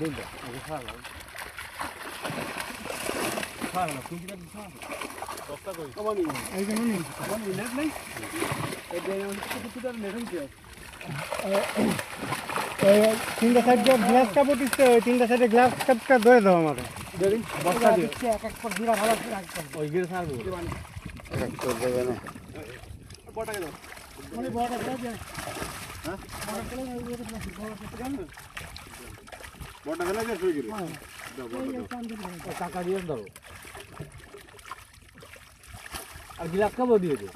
দেখবে আগে ছাড়লাম ছাড়লাম কিন্তু ছাড়লাম দশটা কই এই যে নুনি এই তিনটা সাইডে গ্লাস কাপড় দিচ্ছে ওই তিনটা সাইডে গ্লাস কাপটা ধরে দাও আমাকে বস্তা দিয়ে এক এক করে দিরা ভালো করে রাখতে ওই গিয়ে ছাড়বো মানে বড় করে দিয়ে হ্যাঁ বড় করে ওই যে বড় করে দেন বড়টা ফেলে দিয়ে শুয়ে গেলি। দিয়ে দাও। ধরো আর গিলাস খাব দিয়ে দে।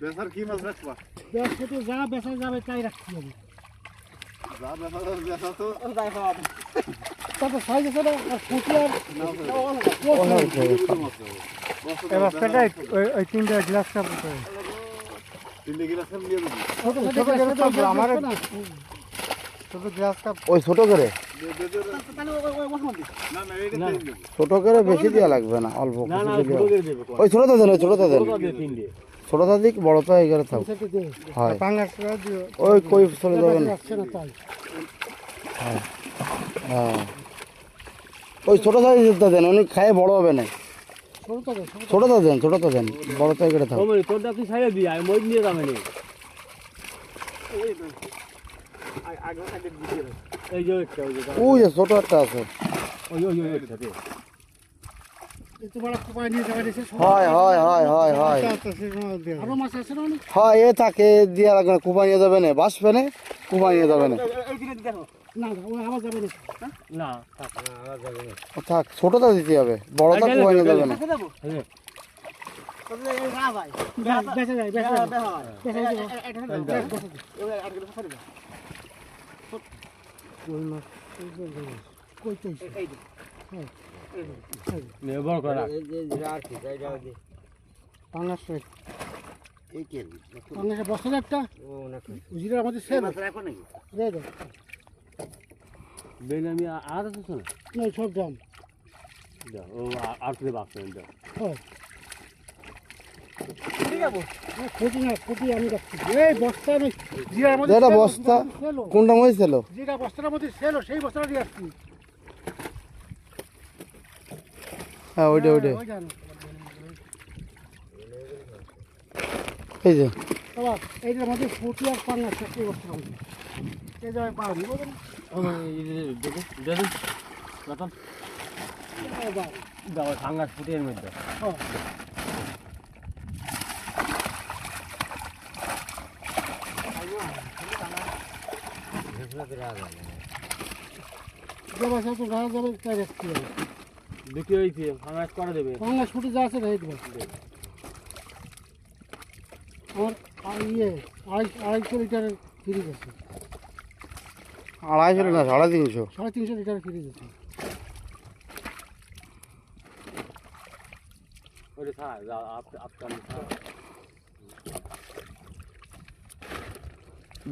বেসার কি মাছ রাখবা? যা বেসা যাবে তাই ফুটি আর এই বাচ্চাটা ওই তিনটা গ্লাস কাপ ওই ছোট করে? ছোট করে বেশি দেওয়া লাগবে না অল্প। না না ছোট দিলে করে দেবে ওই ছোটটা দেন ওই ছোটটা দেন ছোট তিন দিয়ে ছোটটা এগারো থাক। হয়। করে ওই কই চলে যাবেন? না হ্যাঁ। ওই ছোট সাইজটা দেন উনি খায় বড় হবে না। ছোট তো ছোট ছোটটা দেন ছোটটা দেন বড়টা থাক। তোরটা তুই দিয়ে আমি মই নিয়ে যাবে নেই এই যে ওই যে ছোট একটা আছে। ওই ওই ওই হয় হয় হয় হয় হয়। আরও মাছ আছে না অনেক? হয় এ থাকে দিয়া লাগবে না কুপা নিয়ে যাবে না বাসবে না কুপা নিয়ে যাবে না। না না ওই আবার যাবে না না থাক। ও থাক ছোটটা দিতে হবে বড়টা কুপা যাবে না। এই যে, বেঁচে যায় বেঁচে যায় বেঁচে যায় কই মাছ কই কই নে বড় করে রাখ। পাঙ্গাস রেট পাঙ্গাসের বস্তা একটা উজিরা আমাদের দে। বেন আমি আ- আর আছে না? না সব দাম ও আ- আর তুই বাক্স দাও। এই বস্তা আমি মধ্যে। কোনটা যেটা বস্তার মধ্যে সেল সেই বস্তাটা দিয়ে আসছি। হ্যাঁ ওইটা ওইটা। এই যে। বাবা এইটার মধ্যে ফুটি আর চারটে বস্তার মধ্যে এই যে পাওনি বুঝলেন ও, এই যে, দেখো, দে দিন। রতন, এবার দাও, ওই ফাঙ্গাস মধ্যে। হ্যাঁ বিক্রি হয়েছে, ফাঙ্গাস করে দেবে। পাঙ্গাস ফুটি যা আছে রেখে দেবে আমার আর ইয়ে আড়াই আড়াইশো লিটারের ফ্রিজ আছে। আড়াইশো না সাড়ে তিনশো? সাড়ে তিনশো লিটারের ফ্রিজ আছে।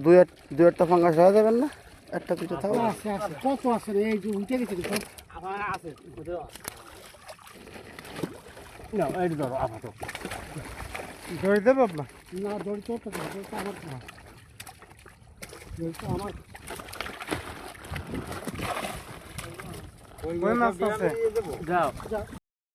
দুই এক দুই একটা ফাঙ্গাস হয়ে যাবেন না? একটা দুটো থাকবে আছে আছে কত আছে রে? এই যে উঠে গেছে রে, সব নাও, এইটা ধরো, আপাতত। ধরে দেবো আপনার না দড়ি তো তো দড়ি তো আমার না দড়ি তো আমার ওই মাছ আছে যাও যা